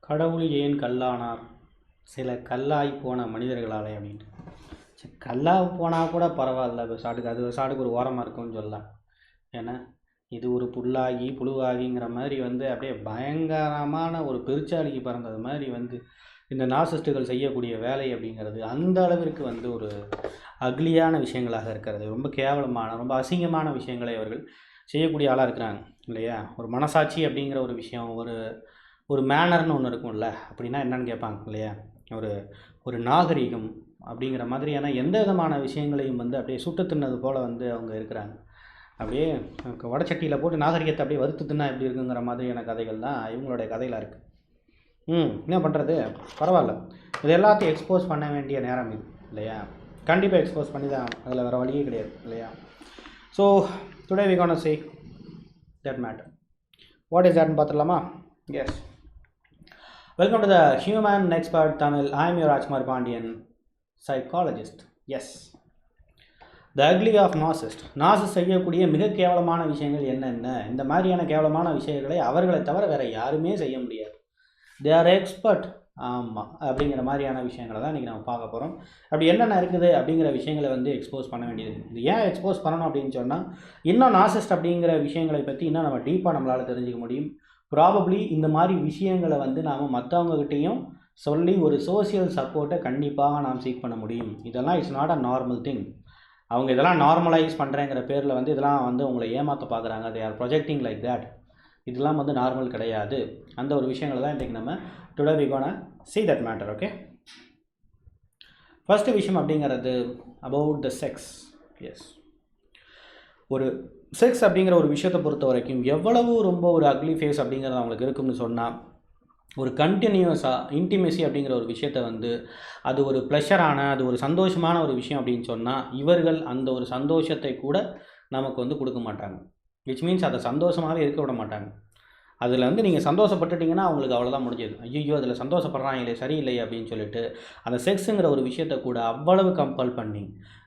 கடவுள் ஏன் கல்லானார்? சில கல்லாய் போன மனிதர்களாலே அப்படின்ட்டு. சரி கல்லாக போனால் கூட பரவாயில்ல சாட்டுக்கு அது சாட்டுக்கு ஒரு ஓரமாக இருக்கும்னு சொல்லலாம். ஏன்னா இது ஒரு புல்லாகி புழுவாகிங்கிற மாதிரி வந்து அப்படியே பயங்கரமான ஒரு பெருச்சாளிக்கு பிறந்தது மாதிரி வந்து இந்த நாசிஸ்டுகள் செய்யக்கூடிய வேலை அப்படிங்கிறது அந்த அளவிற்கு வந்து ஒரு அக்லியான விஷயங்களாக இருக்கிறது. ரொம்ப கேவலமான ரொம்ப அசிங்கமான விஷயங்களை அவர்கள் செய்யக்கூடிய ஆளாக இருக்கிறாங்க இல்லையா? ஒரு மனசாட்சி அப்படிங்கிற ஒரு விஷயம் ஒரு ஒரு மேனர்னு ஒன்று இருக்கும்ல அப்படின்னா என்னன்னு கேட்பாங்க இல்லையா? ஒரு ஒரு நாகரிகம் அப்படிங்கிற மாதிரியான எந்த விதமான விஷயங்களையும் வந்து அப்படியே சுட்டு தின்னது போல் வந்து அவங்க இருக்கிறாங்க. அப்படியே வடச்சட்டியில் போட்டு நாகரிகத்தை அப்படியே வறுத்து தின்னா எப்படி இருக்குங்கிற மாதிரியான கதைகள் தான் இவங்களுடைய கதையில் இருக்குது ம் என்ன பண்ணுறது பரவாயில்ல. இது எல்லாத்தையும் எக்ஸ்போஸ் பண்ண வேண்டிய நேரம் இது இல்லையா? கண்டிப்பாக எக்ஸ்போஸ் பண்ணி தான் அதில் வேறு வழியே கிடையாது இல்லையா? So today we can say that matter what is தட்னு பார்த்துடலாமா? Yes welcome to the human expert Tamil I am Rajkumar Pandian psychologist yes the ugly of narcissist narcissist செய்யக்கூடிய மிக கேவலமான விஷயங்கள் என்னென்ன? இந்த மாதிரியான கேவலமான விஷயங்களை அவர்களை தவிர வேறு யாருமே செய்ய முடியாது. தே ஆர் எக்ஸ்பர்ட் ஆமாம் அப்படிங்கிற மாதிரியான விஷயங்களை தான் இன்றைக்கி நம்ம பார்க்க போகிறோம் அப்படி என்னென்ன இருக்குது அப்படிங்கிற விஷயங்களை வந்து எக்ஸ்போஸ் பண்ண வேண்டியது இது ஏன் எக்ஸ்போஸ் பண்ணணும் அப்படின்னு சொன்னால் இன்னும் நாசிஸ்ட் அப்படிங்கிற விஷயங்களை பற்றி இன்னும் நம்ம டீப்பாக நம்மளால் தெரிஞ்சுக்க முடியும். ப்ராபப்ளி இந்த மாதிரி விஷயங்களை வந்து நாம் மற்றவங்ககிட்டையும் சொல்லி ஒரு சோசியல் சப்போர்ட்டை கண்டிப்பாக நாம் சீக் பண்ண முடியும். இதெல்லாம் it's not a normal thing அவங்க இதெல்லாம் நார்மலைஸ் பண்ணுறேங்கிற பேரில் வந்து இதெல்லாம் வந்து உங்களை ஏமாற்ற பார்க்குறாங்க they are projecting like that இதெல்லாம் வந்து நார்மல் கிடையாது. அந்த ஒரு விஷயங்களை தான் இன்றைக்கி நம்ம today we gonna see that matter okay first விஷயம் அப்படிங்கிறது அபவுட் த செக்ஸ் எஸ் ஒரு செக்ஸ் அப்படிங்கிற ஒரு விஷயத்தை பொறுத்த வரைக்கும் எவ்வளவு ரொம்ப ஒரு அக்லி ஃபேஸ் அப்படிங்கிறது அவங்களுக்கு இருக்கும்னு சொன்னால் ஒரு கண்டினியூஸாக இன்டிமேசி அப்படிங்கிற ஒரு விஷயத்தை வந்து அது ஒரு ப்ளஷரான அது ஒரு சந்தோஷமான ஒரு விஷயம் அப்படின்னு சொன்னால் இவர்கள் அந்த ஒரு சந்தோஷத்தை கூட நமக்கு வந்து கொடுக்க மாட்டாங்க. விச் மீன்ஸ் அதை சந்தோஷமாகவே இருக்க விட மாட்டாங்க. அதில் வந்து நீங்கள் சந்தோஷப்பட்டுட்டிங்கன்னா அவங்களுக்கு அவ்வளோதான் முடிஞ்சது. ஐயோ அதில் சந்தோஷப்படுறாங்களே சரியில்லை அப்படின்னு சொல்லிட்டு அந்த செக்ஸுங்கிற ஒரு விஷயத்தை கூட அவ்வளவு கம்பல் பண்ணி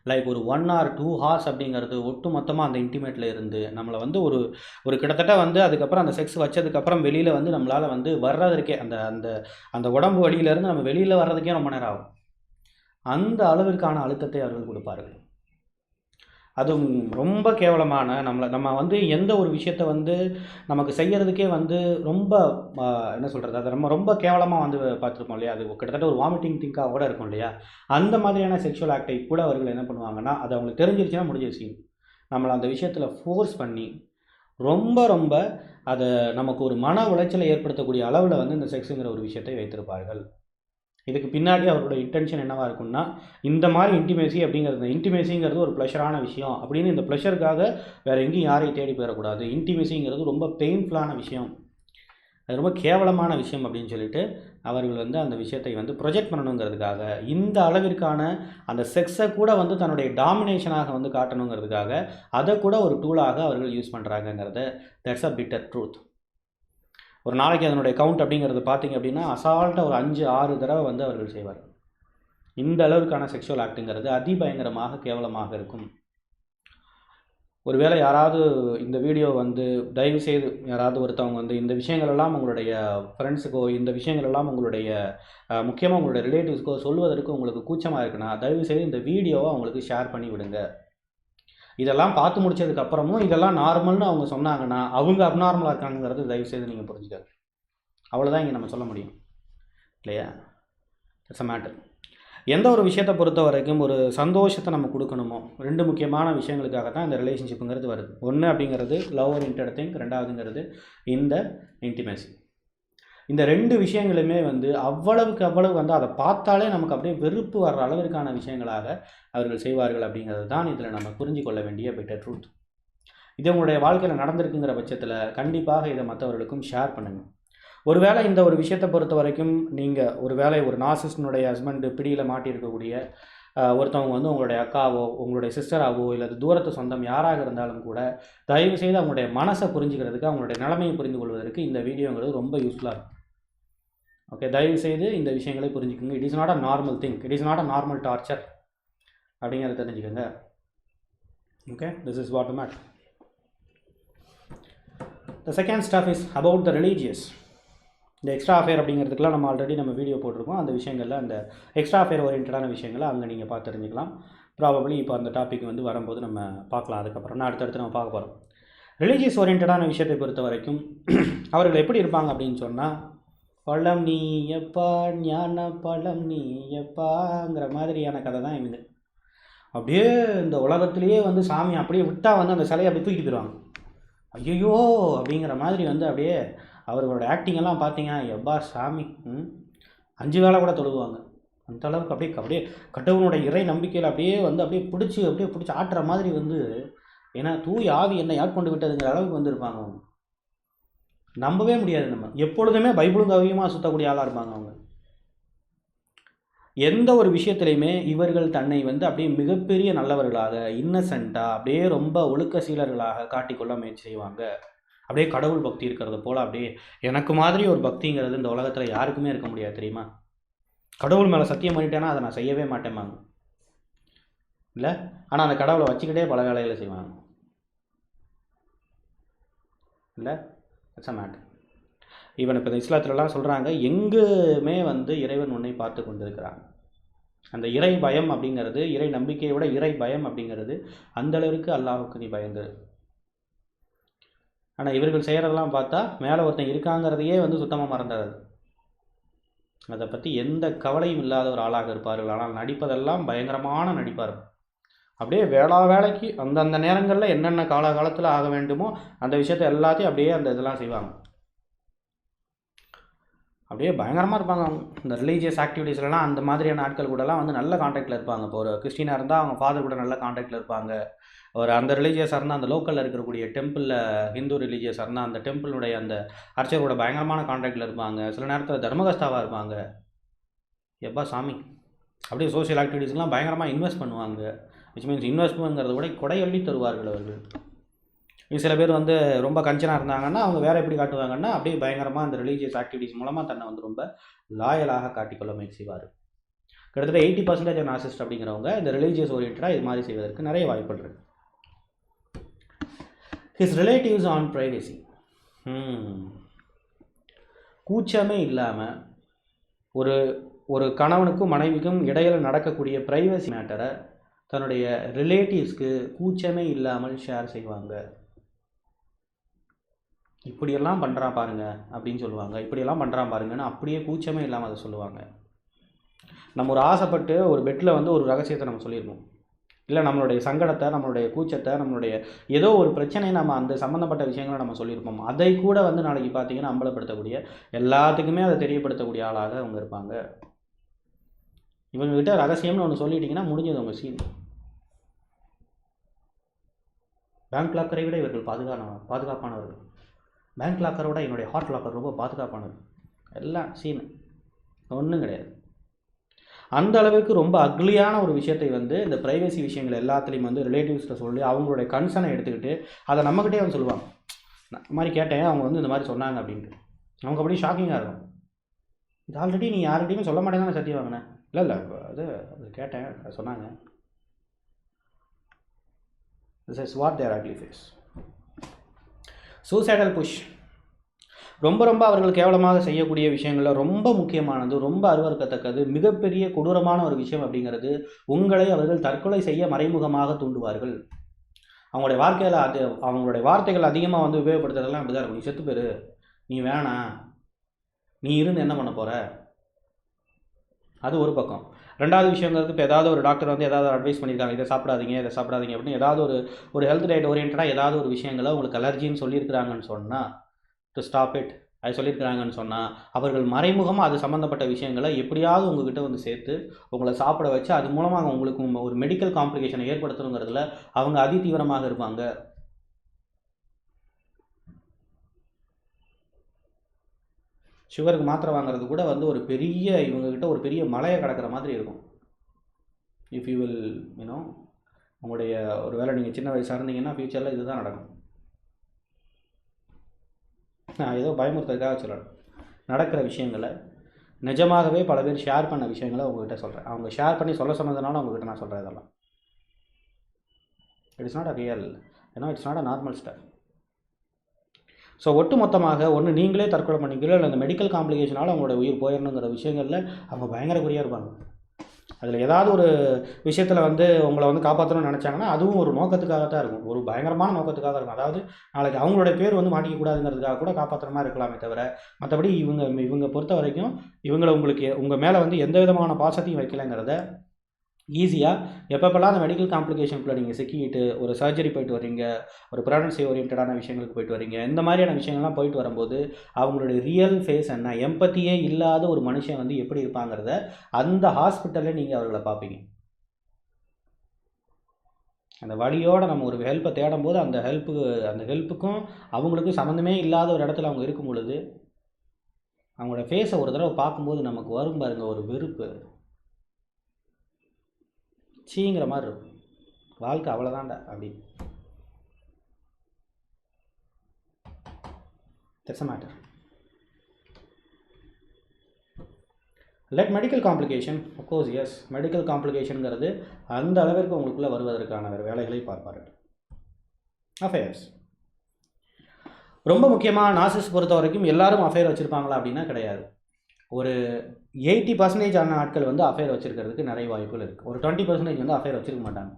லைக் ஒரு ஒன் ஆர் டூ ஹார்ஸ் அப்படிங்கிறது ஒட்டு மொத்தமாக அந்த இன்டிமேட்டில் இருந்து நம்மளை வந்து ஒரு ஒரு கிட்டத்தட்ட வந்து அதுக்கப்புறம் அந்த செக்ஸ் வச்சதுக்கப்புறம் வெளியில் வந்து நம்மளால் வந்து வர்றதற்கே அந்த அந்த அந்த உடம்பு வழியிலேருந்து நம்ம வெளியில் வர்றதுக்கே ரொம்ப நேரம் ஆகும். அந்த அளவிற்கான அழுத்தத்தை அவர்கள் கொடுப்பார்கள். அதுவும் ரொம்ப கேவலமான நம்மளை நம்ம வந்து எந்த ஒரு விஷயத்தை வந்து நமக்கு செய்கிறதுக்கே வந்து ரொம்ப என்ன சொல்கிறது அது நம்ம ரொம்ப கேவலமாக வந்து பார்த்துருப்போம் இல்லையா? அது கிட்டத்தட்ட ஒரு வாமிட்டிங் திங்காக கூட இருக்கும் இல்லையா? அந்த மாதிரியான செக்ஷுவல் ஆக்டை கூட அவர்கள் என்ன பண்ணுவாங்கன்னா அது அவங்களுக்கு தெரிஞ்சிருச்சுன்னா முடிஞ்ச விஷயம். நம்மளை அந்த விஷயத்தில் ஃபோர்ஸ் பண்ணி ரொம்ப ரொம்ப அதை நமக்கு ஒரு மன உளைச்சலை ஏற்படுத்தக்கூடிய அளவில் வந்து இந்த செக்ஸுங்கிற ஒரு விஷயத்தை வைத்திருப்பார்கள். இதுக்கு பின்னாடி அவரோட இன்டென்ஷன் என்னவாக இருக்கும்னா இந்த மாதிரி இன்டிமேசி அப்படிங்கிறது இன்டிமேசிங்கிறது ஒரு ப்ளஷரான விஷயம் அப்படின்னு இந்த ப்ளஷருக்காக வேறு எங்கேயும் யாரையும் தேடி போயிடக்கூடாது. இன்டிமேசிங்கிறது ரொம்ப பெயின்ஃபுல்லான விஷயம். அது ரொம்ப கேவலமான விஷயம் அப்படின்னு சொல்லிட்டு அவர்கள் வந்து அந்த விஷயத்தை வந்து ப்ரொஜெக்ட் பண்ணணுங்கிறதுக்காக இந்த அளவிற்கான அந்த செக்ஸை கூட வந்து தன்னுடைய டாமினேஷனாக வந்து காட்டணுங்கிறதுக்காக அதை கூட ஒரு டூலாக அவர்கள் யூஸ் பண்ணுறாங்கங்கிறத தட்ஸ் அ பிட்டர் ட்ரூத் ஒரு நாளைக்கு அதனுடைய கவுண்ட் அப்படிங்கிறது பார்த்தீங்க அப்படின்னா அசால்ட்டாக ஒரு அஞ்சு ஆறு தடவை வந்து அவர்கள் செய்வார் இந்த அளவுக்கான செக்ஷுவல் ஆக்ட்டுங்கிறது அதிபயங்கரமாக கேவலமாக இருக்கும். ஒருவேளை யாராவது இந்த வீடியோ வந்து தயவு செய்து யாராவது ஒருத்தவங்க வந்து இந்த விஷயங்களெல்லாம் உங்களுடைய ஃப்ரெண்ட்ஸுக்கோ இந்த விஷயங்களெல்லாம் உங்களுடைய முக்கியமாக உங்களுடைய ரிலேட்டிவ்ஸ்க்கோ சொல்வதற்கு உங்களுக்கு கூச்சமாக இருக்குன்னா தயவு செய்து இந்த வீடியோவை அவங்களுக்கு ஷேர் பண்ணி விடுங்க இதெல்லாம் பார்த்து முடிச்சதுக்கு அப்புறமும் இதெல்லாம் நார்மல்னு அவங்க சொன்னாங்கன்னா அவங்க அப்நார்மலாக இருக்காங்கிறது தயவு செய்து நீங்கள் புரிஞ்சுக்காது அவ்வளோதான் இங்கே நம்ம சொல்ல முடியும். இல்லையா? இட்ஸ் அ மேட்டர் எந்த ஒரு விஷயத்தை பொறுத்த வரைக்கும் ஒரு சந்தோஷத்தை நம்ம கொடுக்கணுமோ ரெண்டு முக்கியமான விஷயங்களுக்காக தான் இந்த ரிலேஷன்ஷிப்புங்கிறது வருது. ஒன்று அப்படிங்கிறது லவ் ஓரியன்ட் திங் ரெண்டாவதுங்கிறது இந்த இன்டிமேசி இந்த ரெண்டு விஷயங்களுமே வந்து அவ்வளவுக்கு அவ்வளவு வந்து அதை பார்த்தாலே நமக்கு அப்படியே வெறுப்பு வர்ற அளவிற்கான விஷயங்களாக அவர்கள் செய்வார்கள் அப்படிங்கிறது தான் இதில் நம்ம புரிஞ்சு கொள்ள வேண்டிய பெட்டர் ட்ரூத் இது உங்களுடைய வாழ்க்கையில் நடந்திருக்குங்கிற பட்சத்தில் கண்டிப்பாக இதை மற்றவர்களுக்கும் ஷேர் பண்ணுங்கள் ஒருவேளை இந்த ஒரு விஷயத்தை பொறுத்த வரைக்கும் நீங்கள் ஒரு வேளை ஒரு நாசிஸ்டனுடைய ஹஸ்பண்டு பிடியில் மாட்டியிருக்கக்கூடிய ஒருத்தவங்க வந்து உங்களுடைய அக்காவோ உங்களுடைய சிஸ்டராவோ இல்லை தூரத்து சொந்தம் யாராக இருந்தாலும் கூட தயவு செய்து அவங்களுடைய மனசை புரிஞ்சுக்கிறதுக்கு அவங்களுடைய நிலைமையை புரிந்து கொள்வதற்கு இந்த வீடியோங்கிறது ரொம்ப யூஸ்ஃபுல்லாக இருக்கும். ஓகே தயவு செய்து இந்த விஷயங்களை புரிஞ்சுக்கோங்க. It is not a normal thing it is not a normal torture அப்படிங்கிறத தெரிஞ்சுக்கோங்க. Okay this is what made the second stuff is about the religious இந்த எக்ஸ்ட்ரா அஃபேர் அப்படிங்கிறதுக்கெலாம் நம்ம ஆல்ரெடி நம்ம வீடியோ போட்டிருக்கோம். அந்த விஷயங்களில் அந்த எக்ஸ்ட்ரா அஃபேர் ஓரியன்டான விஷயங்களை அங்கே நீங்கள் பார்த்து தெரிஞ்சுக்கலாம். ப்ராபப்ளி இப்போ அந்த டாபிக் வந்து வரும்போது நம்ம பார்க்கலாம். அதுக்கப்புறம் நான் அடுத்தடுத்து நம்ம பார்க்க போகிறோம் ரிலீஜியஸ் ஓரியன்டான விஷயத்தை பொறுத்த வரைக்கும் அவர்கள் எப்படி இருப்பாங்க அப்படின்னு சொன்னால் பழம் நீ எப்பா ஞான பழம் நீ எப்பாங்கிற மாதிரியான கதை தான் இவங்க அப்படியே இந்த உலகத்திலேயே வந்து சாமி அப்படியே விட்டால் வந்து அந்த சிலையை அப்படியே தூக்கிட்டு போயிடுவாங்க. ஐயோ அப்படிங்கிற மாதிரி வந்து அப்படியே அவர்களோட ஆக்டிங்கெல்லாம் பார்த்தீங்கன்னா எப்பா சாமி அஞ்சு வேளை கூட தொழுவாங்க அந்த அளவுக்கு அப்படியே அப்படியே கடவுளோட இறை நம்பிக்கையில் அப்படியே வந்து அப்படியே பிடிச்சி அப்படியே பிடிச்சி ஆட்டுற மாதிரி வந்து ஏன்னா தூய் ஆவி என்னை கொண்டு விட்டதுங்கிற அளவுக்கு வந்திருப்பாங்க அவங்க. நம்பவே முடியாது நம்ம. எப்பொழுதுமே பைபிளும் கவியமாக சுற்றக்கூடிய ஆளாக இருப்பாங்க அவங்க. எந்த ஒரு விஷயத்துலையுமே இவர்கள் தன்னை வந்து அப்படியே மிகப்பெரிய நல்லவர்களாக இன்னசென்ட்டாக அப்படியே ரொம்ப ஒழுக்க சீலர்களாக காட்டிக்கொள்ள முயற்சி செய்வாங்க. அப்படியே கடவுள் பக்தி இருக்கிறது போல் அப்படியே எனக்கு மாதிரி ஒரு பக்திங்கிறது இந்த உலகத்தில் யாருக்குமே இருக்க முடியாது தெரியுமா? கடவுள் மேலே சத்தியம் பண்ணிட்டேன்னா அதை நான் செய்யவே மாட்டேம்பாங்க. இல்லை? ஆனால் அந்த கடவுளை வச்சுக்கிட்டே பல வேலைகளை செய்வாங்க. இல்லை? இட்ஸ் அ மேட்டர் ஈவன் இப்போ இந்த இஸ்லாத்துலலாம் சொல்கிறாங்க எங்குமே வந்து இறைவன் உன்னை பார்த்து கொண்டிருக்கிறாங்க அந்த இறை பயம் அப்படிங்கிறது இறை நம்பிக்கையை விட இறை பயம் அப்படிங்கிறது அந்த அல்லாஹுக்கு நீ பயந்து. ஆனால் இவர்கள் செய்கிறதெல்லாம் பார்த்தா மேலே ஒருத்தன் இருக்காங்கிறதையே வந்து சுத்தமாக மறந்துடுறது அதை பற்றி எந்த கவலையும் இல்லாத ஒரு ஆளாக இருப்பார்கள். ஆனால் நடிப்பதெல்லாம் பயங்கரமான நடிப்பார். அப்படியே வேளா வேலைக்கு அந்தந்த நேரங்களில் என்னென்ன காலகாலத்தில் ஆக வேண்டுமோ அந்த விஷயத்தை எல்லாத்தையும் அப்படியே அந்த இதெல்லாம் செய்வாங்க. அப்படியே பயங்கரமாக இருப்பாங்க அவங்க. இந்த ரிலீஜியஸ் ஆக்டிவிட்டீஸ்லாம் அந்த மாதிரியான ஆட்கள் கூடலாம் வந்து நல்ல காண்டாக்டில் இருப்பாங்க. இப்போ ஒரு கிறிஸ்டினாக இருந்தால் அவங்க ஃபாதர் கூட நல்ல காண்டாக்டில் இருப்பாங்க. ஒரு அந்த ரிலீஜியஸாக இருந்தால் அந்த லோக்கலில் இருக்கக்கூடிய டெம்பிளில் ஹிந்து ரிலீஜியஸாக இருந்தால் அந்த டெம்பிளுடைய அந்த அர்ச்சகரோட பயங்கரமான காண்டாக்டில் இருப்பாங்க. சில நேரத்தில் தர்மகஸ்தாவாக இருப்பாங்க. எப்பா சாமி. அப்படியே சோஷியல் ஆக்டிவிட்டீஸ்லாம் பயங்கரமாக இன்வெஸ்ட் பண்ணுவாங்க. விச் மீன்ஸ் இன்வெஸ்ட்மெண்ட்ங்கிறது கூட கொடையள்ளி தருவார்கள் அவர்கள். இது சில பேர் வந்து ரொம்ப கஞ்சனாக இருந்தாங்கன்னா அவங்க வேறு எப்படி காட்டுவாங்கன்னா அப்படியே பயங்கரமாக அந்த ரிலீஜியஸ் ஆக்டிவிட்டிஸ் மூலமாக தன்னை வந்து ரொம்ப லாயலாக காட்டிக்கொள்ள முயற்சி செய்வார். கிட்டத்தட்ட எயிட்டி பர்சன்டேஜ் நாசிஸ்ட் அப்படிங்கிறவங்க இந்த ரிலீஜியஸ் ஓரியன்டாக இது மாதிரி செய்வதற்கு நிறைய வாய்ப்புகள் இருக்கு. ஹிஸ் ரிலேட்டிவ்ஸ் ஆன் ப்ரைவசி கூச்சமே இல்லாமல் ஒரு ஒரு கணவனுக்கும் மனைவிக்கும் இடையில் நடக்கக்கூடிய ப்ரைவசி மேட்டரை தன்னுடைய ரிலேட்டிவ்ஸ்க்கு கூச்சமே இல்லாமல் ஷேர் செய்வாங்க. இப்படியெல்லாம் பண்ணுறான் பாருங்க அப்படின்னு சொல்லுவாங்க. இப்படியெல்லாம் பண்ணுறான் பாருங்கன்னு அப்படியே கூச்சமே இல்லாமல் அதை சொல்லுவாங்க. நம்ம ஒரு ஆசைப்பட்டு ஒரு பெட்டில் வந்து ஒரு ரகசியத்தை நம்ம சொல்லியிருக்கோம் இல்லை நம்மளுடைய சங்கடத்தை நம்மளுடைய கூச்சத்தை நம்மளுடைய ஏதோ ஒரு பிரச்சனையை நம்ம அந்த சம்மந்தப்பட்ட விஷயங்களை நம்ம சொல்லியிருப்போம். அதை கூட வந்து நாளைக்கு பார்த்தீங்கன்னா அம்பலப்படுத்தக்கூடிய எல்லாத்துக்குமே அதை தெரியப்படுத்தக்கூடிய ஆளாக அவங்க இருப்பாங்க. இவங்ககிட்ட ரகசியம்னு ஒன்று சொல்லிட்டீங்கன்னா முடிஞ்சது உங்கள் சீன் பேங்க் லாக்கரை விட இவர்கள் பாதுகான பாதுகாப்பானவர்கள். பேங்க் லாக்கரை விட என்னுடைய ஹாட் லாக்கர் ரொம்ப பாதுகாப்பானது. எல்லாம் சீனு ஒன்றும் கிடையாது. அந்த அளவுக்கு ரொம்ப அக்லியான ஒரு விஷயத்தை வந்து இந்த ப்ரைவசி விஷயங்கள் எல்லாத்துலேயும் வந்து ரிலேட்டிவ்ஸ்கிட்ட சொல்லி அவங்களுடைய கன்சர்னை எடுத்துக்கிட்டு அதை நம்மக்கிட்டே வந்து சொல்லுவாங்க. நான் இந்த மாதிரி கேட்டேன் அவங்க வந்து இந்த மாதிரி சொன்னாங்க அப்படின்ட்டு. அவங்க அப்படியே ஷாக்கிங்காக இருக்கும். இது ஆல்ரெடி நீ யார்கிட்டையுமே சொல்ல மாட்டேங்க சத்தியம் வாங்கினேன் இல்லை இல்லை அது அது கேட்டேன் சொன்னாங்க. This is what there ugly face. Suicidal push ரொம்ப ரொம்ப அவர்கள் கேவலமாக செய்யக்கூடிய விஷயங்களில் ரொம்ப முக்கியமானது ரொம்ப அருவறுக்கத்தக்கது மிகப்பெரிய கொடூரமான ஒரு விஷயம் அப்படிங்கிறது உங்களை அவர்கள் தற்கொலை செய்ய மறைமுகமாக தூண்டுவார்கள். அவங்களுடைய வாழ்க்கையில் அது அவங்களுடைய வார்த்தைகள் அதிகமாக வந்து உபயோகப்படுத்துறதெல்லாம் அப்படி தான் இருக்கும். நீ செத்து போயிரு. நீ வேணாம். நீ இருந்து என்ன பண்ண போகிற அது ஒரு பக்கம். ரெண்டாவது விஷயங்கிறது இப்போ ஏதாவது ஒரு டாக்டர் வந்து ஏதாவது அட்வைஸ் பண்ணியிருக்காங்க இதை சாப்பிடாதீங்க இதை சாப்பிடாதீங்க அப்படின்னு ஏதாவது ஒரு ஒரு ஹெல்த் டயட் ஓரியன்டாக ஏதாவது ஒரு விஷயங்களை உங்களுக்கு அலர்ஜின்னு சொல்லியிருக்கிறாங்கன்னு சொன்னால் டு ஸ்டாப் இட் அது சொல்லியிருக்கிறாங்கன்னு சொன்னால் அவர்கள் மறைமுகமாக அது சம்மந்தப்பட்ட விஷயங்களை எப்படியாவது உங்ககிட்ட வந்து சேர்த்து உங்களை சாப்பிட வச்சு அது மூலமாக உங்களுக்கு ஒரு மெடிக்கல் காம்ப்ளிகேஷனை ஏற்படுத்தணுங்கிறதுல அவங்க அதி தீவிரமாக இருப்பாங்க. சுகருக்கு மாத்திரை வாங்குறது கூட வந்து ஒரு பெரிய இவங்கக்கிட்ட ஒரு பெரிய மலையை கடக்கிற மாதிரி இருக்கும். இஃப் யூ வில் யூனோ உங்களுடைய ஒரு வேலை நீங்கள் சின்ன வயசாக இருந்தீங்கன்னா ஃப்யூச்சரில் இதுதான் நடக்கும். நான் ஏதோ பயமுறுத்துறதுக்காக சொல்கிறேன் நடக்கிற விஷயங்களை நிஜமாகவே பல பேர் ஷேர் பண்ண விஷயங்களை உங்ககிட்ட சொல்கிறேன் அவங்க ஷேர் பண்ணி சொல்ல சொன்னதுனால உங்ககிட்ட நான் சொல்கிறேன் இதெல்லாம். It is not a real ஏன்னா it's not a normal star so ஒட்டு மொத்தமாக ஒன்று நீங்களே தற்கொலை பண்ணிக்கிறோம் இல்லை அந்த மெடிக்கல் காம்ப்ளிகேஷனால் அவங்களோட உயிர் போயிடணுங்கிற விஷயங்களில் அவங்க பயங்கர குறியாக இருப்பாங்க. அதில் ஏதாவது ஒரு விஷயத்தில் வந்து உங்களை வந்து காப்பாற்றணும்னு நினச்சாங்கன்னா அதுவும் ஒரு நோக்கத்துக்காக தான் இருக்கும். ஒரு பயங்கரமான நோக்கத்துக்காக இருக்கும். அதாவது நாளைக்கு அவங்களோட பேர் வந்து மாட்டிக்கக்கூடாதுங்கிறதுக்காக கூட காப்பாற்றுற இருக்கலாமே தவிர மற்றபடி இவங்க இவங்க பொறுத்த வரைக்கும் இவங்களை உங்களுக்கு உங்கள் மேலே வந்து எந்த விதமான பாசத்தையும் வைக்கலைங்கிறத ஈஸியாக எப்பப்பெல்லாம் அந்த மெடிக்கல் காம்ப்ளிகேஷனுக்குள்ள நீங்கள் சிக்கிக்கிட்டு ஒரு சர்ஜரி போயிட்டு வரீங்க ஒரு ப்ரெக்னன்சி ஓரியன்டான விஷயங்களுக்கு போயிட்டு வரீங்க இந்த மாதிரியான விஷயங்கள்லாம் போயிட்டு வரும்போது அவங்களுடைய ரியல் ஃபேஸ் என்ன எம்பத்தியே இல்லாத ஒரு மனுஷன் வந்து எப்படி இருப்பாங்கிறத அந்த ஹாஸ்பிட்டலில் நீங்கள் அவர்களை பார்ப்பீங்க. அந்த வழியோடு நம்ம ஒரு ஹெல்ப்பை தேடும்போது அந்த ஹெல்ப்பு அந்த ஹெல்ப்புக்கும் அவங்களுக்கும் சம்மந்தமே இல்லாத ஒரு இடத்துல அவங்க இருக்கும் பொழுது அவங்களோட ஃபேஸை ஒரு தடவை பார்க்கும்போது நமக்கு வரும் பாருங்கள் ஒரு வெறுப்பு. சீங்கிற மாதிரி இருக்கும். வாழ்க்கை அவ்வளோதான்டா அப்படி. That's a matter let medical complication of course yes medical காம்ப்ளிகேஷனுங்கிறது அந்த அளவிற்கு உங்களுக்குள்ளே வருவதற்கான வேறு வேலைகளை பார்ப்பார்கள் அஃபேர்ஸ் ரொம்ப முக்கியமாக நாசிஸ் பொறுத்த வரைக்கும் எல்லாரும் அஃபேர் வச்சுருப்பாங்களா அப்படின்னா கிடையாது. ஒரு எயிட்டி பர்சன்டேஜ் ஆன ஆட்கள் வந்து அஃபேர் வச்சுருக்கிறதுக்கு நிறைய வாய்ப்புகள் இருக்குது ஒரு டுவெண்ட்டி பர்சன்டேஜ் வந்து அஃபேர் வச்சுருக்க மாட்டாங்க.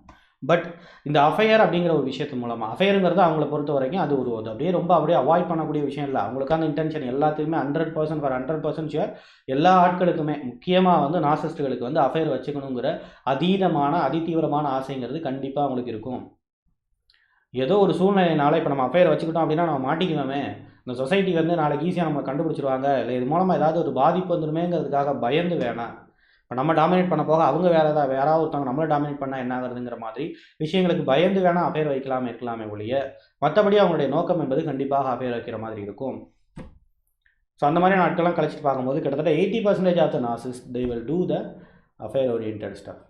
பட் இந்த அஃபையர் அப்படிங்கிற ஒரு விஷயத்து மூலமாக அஃபையருங்கிறது அவங்கள பொறுத்த வரைக்கும் அது ஒரு அது அப்படியே ரொம்ப அப்படியே அவாய்ட் பண்ணக்கூடிய விஷயம் இல்லை. அவங்களுக்கான இன்டென்ஷன் எல்லாத்துக்குமே hundred percent for hundred percent sure எல்லா ஆட்களுக்குமே முக்கியமாக வந்து நாசிஸ்ட்டுகளுக்கு வந்து அஃபையர் வச்சுக்கணுங்கிற அதீதமான அதிதீவிரமான ஆசைங்கிறது கண்டிப்பாக அவங்களுக்கு இருக்கும். ஏதோ ஒரு சூழ்நிலையினால இப்போ நம்ம அஃபையர் வச்சுக்கிட்டோம் அப்படின்னா நம்ம மாட்டிக்குவோமே. இந்த சொசைட்டி வந்து நாளைக்கு ஈஸியாக நம்ம கண்டுபிடிச்சிருவாங்க. இல்லை இது மூலமாக ஏதாவது ஒரு பாதிப்பு வந்துருமேங்கிறதுக்காக பயந்து வேணாம். இப்போ நம்ம டாமினேட் பண்ண போக அவங்க வேறு ஏதாவது வேற ஒருத்தவங்க நம்மளை டாமினேட் பண்ணால் என்ன ஆகுதுங்கிற மாதிரி விஷயங்களுக்கு பயந்து வேணால் அஃபேர் வைக்கலாமே இருக்கலாமே ஒழிய மற்றபடி அவங்களுடைய நோக்கம் என்பது கண்டிப்பாக அஃபேர் வைக்கிற மாதிரி இருக்கும். ஸோ அந்த மாதிரி நாட்கள்லாம் கழிச்சிட்டு பார்க்கும்போது கிட்டத்தட்ட eighty percentage of the Nazis they will do the affair orient stuff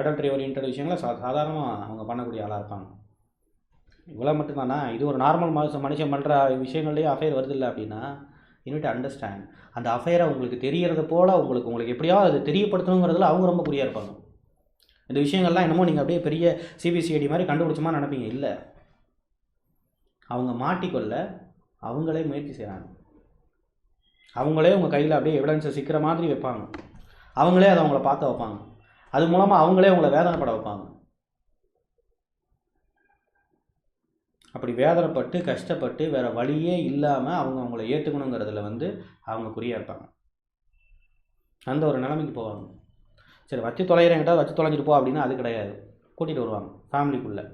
adultery orient விஷயங்களை சா சாதாரணமாக அவங்க பண்ணக்கூடிய ஆளாக இருப்பாங்க. இவ்வளோ மட்டும்தானா? இது ஒரு நார்மல் மனுஷன் மனுஷன் பண்ணுற விஷயங்கள்லேயே அஃபேர் வருது இல்லை அப்படின்னா யூனிட் அண்டர்ஸ்டாண்ட் அந்த அஃபேரை உங்களுக்கு தெரியறது போல் உங்களுக்கு உங்களுக்கு எப்படியாவது அது தெரியப்படுத்தணுங்கிறதுல அவங்க ரொம்ப குறியாக இருப்பாங்க. இந்த விஷயங்கள்லாம் என்னமோ நீங்கள் அப்படியே பெரிய சிபிசிஐடி மாதிரி கண்டுபிடிச்சமா நினைப்பீங்க. இல்லை. அவங்க மாட்டிக்கொள்ள அவங்களே முயற்சி செய்கிறாங்க அவங்களே உங்கள் கையில் அப்படியே எவிடன்ஸை சிக்கிற மாதிரி வைப்பாங்க. அவங்களே அதை அவங்கள பார்க்க வைப்பாங்க. அது மூலமாக அவங்களே உங்களை வேதனைப்பட வைப்பாங்க. அப்படி வேதனைப்பட்டு கஷ்டப்பட்டு வேறு வழியே இல்லாமல் அவங்க அவங்கள ஏற்றுக்கணுங்கிறதுல வந்து அவங்க குறியாக இருப்பாங்க. அந்த ஒரு நிலைமைக்கு போவாங்க. சரி வச்சு தொலைகிறேங்கிட்ட வச்சு தொலைஞ்சிட்டு போ அப்படின்னா அது கிடையாது. கூட்டிகிட்டு வருவாங்க ஃபேமிலிக்குள்ளே.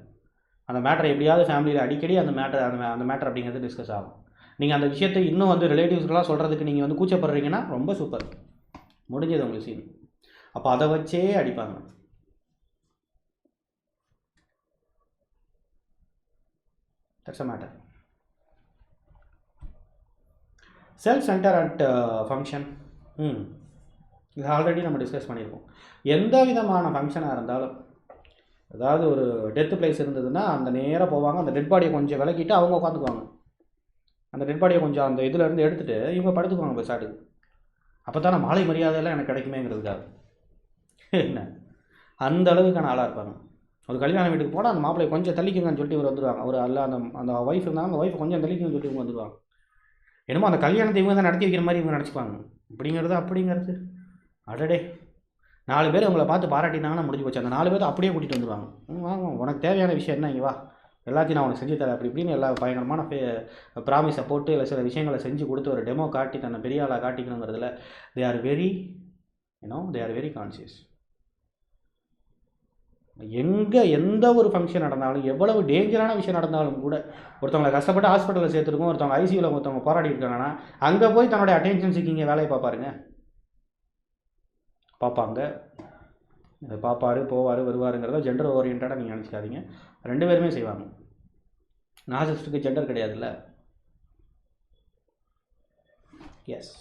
அந்த மேட்டரை எப்படியாவது ஃபேமிலியில் அடிக்கடி அந்த மேட்டர் அந்த அந்த மேட்டர் அப்படிங்கிறது டிஸ்கஸ் ஆகும். நீங்கள் அந்த விஷயத்தை இன்னும் வந்து ரிலேட்டிவ்ஸ்க்கெலாம் சொல்கிறதுக்கு நீங்கள் வந்து கூச்சப்படுறீங்கன்னா ரொம்ப சூப்பர் முடிஞ்சது உங்களுக்கு சீன் அப்போ அதை வச்சே அடிப்பாங்க. That's a matter. Self-center center uh, function hmm hmm. இது ஆல்ரெடி நம்ம டிஸ்கஸ் பண்ணியிருக்கோம் எந்த விதமான ஃபங்க்ஷனாக இருந்தாலும் அதாவது ஒரு டெத் பிளேஸ் இருந்ததுன்னா அந்த நேராக போவாங்க. அந்த டெட் பாடியை கொஞ்சம் விலக்கிட்டு அவங்க உட்காந்துக்குவாங்க. அந்த டெட் பாடியை கொஞ்சம் அந்த இதிலேருந்து எடுத்துகிட்டு இவங்க படுத்துக்குவாங்க போய் சாட்டுக்கு. அப்போ தானே மாலை மரியாதையெல்லாம் எனக்கு கிடைக்குமேங்கிறதுக்காக. என்ன? அந்த அளவுக்கான ஆளாக இருப்பாங்க. ஒரு கல்யாண வீட்டுக்கு போனால் அந்த மாப்பிள்ளை கொஞ்சம் தள்ளிக்குங்கன்னு சொல்லிட்டு இவர் வந்துடுவாங்க அவர் அல்ல அந்த அந்த ஒய்ஃப் இருந்தாங்க அந்த ஒய்ஃப் கொஞ்சம் தள்ளிக்குங்கன்னு சொல்லிட்டு இவங்க வந்துடுவாங்க என்னமோ அந்த கல்யாணத்தை இவங்க தான் நடத்தி வைக்கிற மாதிரி இவங்க நினச்சிப்பாங்க. அப்படிங்கிறது அப்படிங்கிறது. அடடே. நாலு பேர் உங்களை பார்த்து பாராட்டினாங்கன்னா முடிஞ்சு போச்சு. அந்த நாலு பேர் அப்படியே கூட்டிகிட்டு வந்துடுவாங்க வாங்க உனக்கு தேவையான விஷயம் என்ன இங்கே வா. எல்லாத்தையும் நான் உனக்கு செஞ்சு தரேன். அப்படி இப்படின்னு எல்லா பயங்கரமான ப்ராமிஸை போட்டு இல்லை சில விஷயங்களை செஞ்சு கொடுத்து ஒரு டெமோ காட்டி தன்னை பெரிய ஆளாக காட்டிக்கணுங்கிறதுல they are very you know they are very conscious எங்கே எந்த ஒரு ஃபங்க்ஷன் நடந்தாலும் எவ்வளவு டேஞ்சரான விஷயம் நடந்தாலும் கூட ஒருத்தவங்களை கஷ்டப்பட்டு ஹாஸ்பிட்டலில் சேர்த்துருக்கோம் ஒருத்தவங்க ஐசியூவில் ஒருத்தவங்க போராடி இருக்காங்கன்னா அங்கே போய் தன்னுடைய அட்டென்ஷன் சிக்கிங்க வேலையை பார்ப்பாருங்க. பார்ப்பாங்க. இதை பார்ப்பாரு போவார் வருவாருங்கிறத ஜெண்டர் ஓரியன்டாக நீங்கள் நினச்சிக்காதீங்க. ரெண்டு பேருமே செய்வாங்க. நாசிஸ்டுக்கு ஜெண்டர் கிடையாதுல்ல. Yes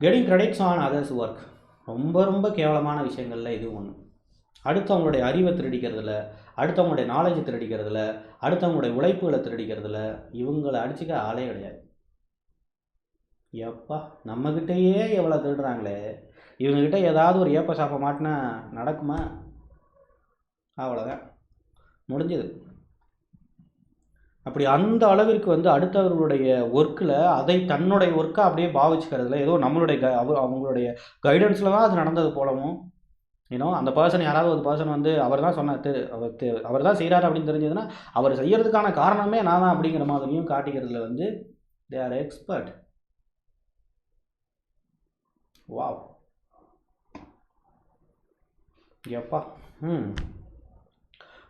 getting credits on others work ரொம்ப ரொம்ப கேவலமான விஷயங்களில் இது ஒன்று அடுத்தவங்களுடைய அறிவை திருடிக்கிறதுல அடுத்தவங்களுடைய நாலேஜை திருடிக்கிறதுல அடுத்தவங்களுடைய உழைப்புகளை திருடிக்கிறதுல இவங்களை அடிச்சுக்க ஆளே கிடையாது. எப்பா நம்மக்கிட்டேயே எவ்வளோ திருடுறாங்களே. இவங்ககிட்ட ஏதாவது ஒரு ஏப்ப சாப்ப மாட்டினா நடக்குமா? அவ்வளோதான் முடிஞ்சது. அப்படி அந்த அளவிற்கு வந்து அடுத்தவர்களுடைய ஒர்க்கில் அதை தன்னுடைய ஒர்க்காக அப்படியே பாவிச்சுக்கிறதுல ஏதோ நம்மளுடைய க அவ அவங்களுடைய கைடன்ஸில் தான் அது நடந்தது போலவும் ஏன்னோ அந்த பர்சன் யாராவது ஒரு பர்சன் வந்து அவர் தான் சொன்னார் தெரு அவர் அவர் தான் செய்கிறார் அப்படின்னு தெரிஞ்சதுன்னா அவர் செய்கிறதுக்கான காரணமே நான் தான் அப்படிங்கிற மாதிரியும் காட்டிக்கிறதுல வந்து தே ஆர் எக்ஸ்பர்ட் வாவ் எப்பா ம்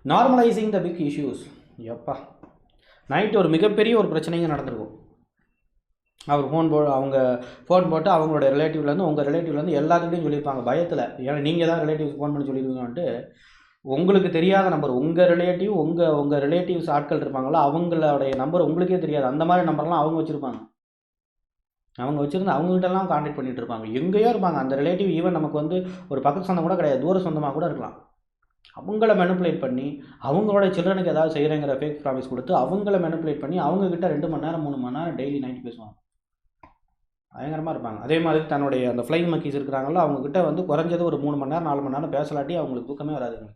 நார்மலைசிங் த பிக் இஷ்யூஸ் எப்பா. நைட்டு ஒரு மிகப்பெரிய ஒரு பிரச்சனைங்க நடந்திருக்கும். அவர் ஃபோன் போ அவங்க ஃபோன் போட்டு அவங்களோட ரிலேட்டிவ்லேருந்து உங்கள் ரிலேட்டிவ்லேருந்து எல்லாத்துக்கிட்டையும் சொல்லியிருப்பாங்க பயத்தில். ஏன்னா நீங்கள் தான் ரிலேட்டிவ்ஸ் ஃபோன் பண்ணி சொல்லிடுவீங்கன்ட்டு உங்களுக்கு தெரியாத நம்பர் உங்கள் ரிலேட்டிவ் உங்கள் உங்கள் ரிலேட்டிவ்ஸ் ஆட்கள் இருப்பாங்களோ அவங்களோடைய நம்பர் உங்களுக்கே தெரியாது. அந்த மாதிரி நம்பர்லாம் அவங்க வச்சுருப்பாங்க. அவங்க வச்சுருந்து அவங்ககிட்டலாம் காண்டாக்ட் பண்ணிகிட்டு இருப்பாங்க. எங்கேயோ இருப்பாங்க. அந்த ரிலேட்டிவ் ஈவன் நமக்கு வந்து ஒரு பக்கத்து சொந்தம் கூட கிடையாது. தூர சொந்தமாக கூட இருக்கலாம். அவங்கள மெனுப்புலேட் பண்ணி அவங்களோட சில்ட்ரனுக்கு ஏதாவது செய்கிறேங்கிற ஃபேக் ப்ராமிஸ் கொடுத்து அவங்கள மெனுப்புலேட் பண்ணி அவங்கக்கிட்ட ரெண்டு மணி நேரம் மூணு மணி நேரம் டெய்லி நைட் பேசுவாங்க. பயங்கரமாக இருப்பாங்க. அதே மாதிரி தன்னுடைய அந்த ஃப்ளைங் மக்கீஸ் இருக்கிறாங்களோ அவங்கக்கிட்ட வந்து குறைஞ்சது ஒரு மூணு மணி நேரம் நாலு மணி நேரம் பேசலாட்டி அவங்களுக்கு தூக்கமே வராதுங்க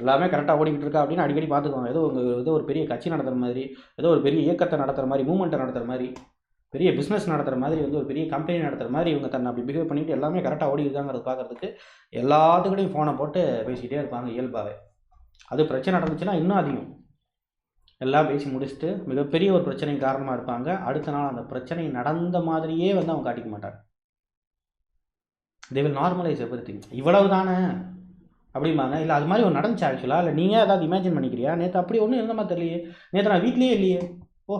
எல்லாமே கரெக்டாக ஓடிக்கிட்டு இருக்கா அப்படின்னு அடிக்கடி பார்த்துக்குவாங்க. ஏதோ உங்கள் ஏதோ ஒரு பெரிய கட்சி நடத்துகிற மாதிரி ஏதோ ஒரு பெரிய இயக்கத்தை நடத்துகிற மாதிரி மூமெண்ட்டை நடத்துகிற மாதிரி பெரிய பிஸ்னஸ் நடத்துகிற மாதிரி வந்து ஒரு பெரிய கம்பெனி நடத்துகிற மாதிரி இவங்க தன்னை அப்படி பிஹேவ் பண்ணிவிட்டு எல்லாமே கரெக்டாக ஓடி இருக்காங்கிறது பார்க்குறதுக்கு எல்லாத்துக்கிட்டையும் ஃபோனை போட்டு பேசிக்கிட்டே இருப்பாங்க இயல்பாகவே அது பிரச்சனை நடந்துச்சுன்னா இன்னும் அதிகம். எல்லாம் பேசி முடிச்சுட்டு மிகப்பெரிய ஒரு பிரச்சனை காரணமாக இருப்பாங்க. அடுத்த நாள் அந்த பிரச்சனை நடந்த மாதிரியே வந்து அவங்க காட்டிக்க மாட்டாங்க. They will normalise everything இவ்வளவு தானே அப்படிம்பாங்க. இல்லை அது மாதிரி ஒரு நடந்துச்சு ஆக்சுவலாக இல்லை நீங்கள் ஏதாவது இமேஜின் பண்ணிக்கிறியா? நேற்று அப்படி ஒன்றும் இருந்த மாதிரி தெரியலையே. நேற்று நான் வீட்லேயே இல்லையே. ஓ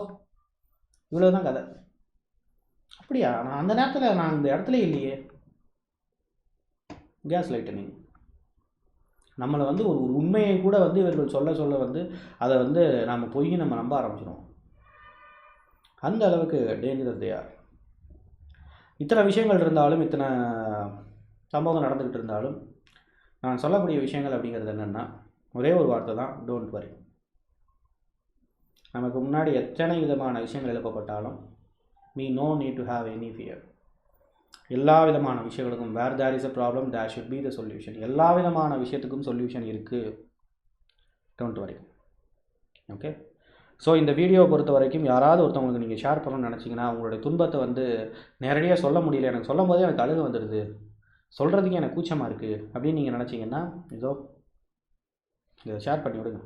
இவ்வளோ தான் கதை. அப்படியா? நான் அந்த நேரத்தில் நான் அந்த இடத்துல இல்லையே. கேஸ் லைட்டனிங் நம்மளை வந்து ஒரு உண்மையை கூட வந்து இவர்கள் சொல்ல சொல்ல வந்து அதை வந்து நம்ம பொய் நம்ம நம்ப ஆரம்பிச்சிடும் அந்த அளவுக்கு டேஞ்சரஸ் தே ஆர் இத்தனை விஷயங்கள் இருந்தாலும் இத்தனை சம்பவம் நடந்துக்கிட்டு இருந்தாலும் நான் சொல்லக்கூடிய விஷயங்கள் அப்படிங்கிறது என்னென்னா ஒரே ஒரு வார்த்தை தான் டோன்ட் வரி நமக்கு முன்னாடி எத்தனை விதமான விஷயங்கள் எழுப்பப்பட்டாலும் me no need to have any fear எல்லா விதமான விஷயங்களுக்கும் where there is a problem there should be the solution எல்லா விதமான விஷயத்துக்கும் சொல்யூஷன் இருக்குது டோன்ட் வரி ஓகே ஸோ இந்த வீடியோவை பொறுத்த வரைக்கும் யாராவது ஒருத்தவங்களுக்கு நீங்கள் ஷேர் பண்ணணும்னு நினச்சிங்கன்னா உங்களுடைய துன்பத்தை வந்து நேரடியாக சொல்ல முடியல. எனக்கு சொல்லும் போதே எனக்கு அழுக வந்துடுது. சொல்கிறதுக்கு எனக்கு கூச்சமாக இருக்குது அப்படின்னு நீங்கள் நினச்சிங்கன்னா இதோ இதை ஷேர் பண்ணி விடுங்க.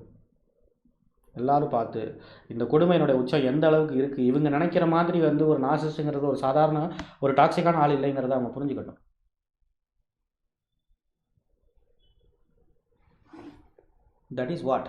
எல்லாரும் பார்த்து இந்த கொடுமையினுடைய உச்சம் எந்த அளவுக்கு இருக்குது இவங்க நினைக்கிற மாதிரி வந்து ஒரு நாசிஸ்ட்டுங்கிறது ஒரு சாதாரண ஒரு டாக்ஸிக்கான ஆள் இல்லைங்கிறத அவங்க புரிஞ்சுக்கட்டும். That is what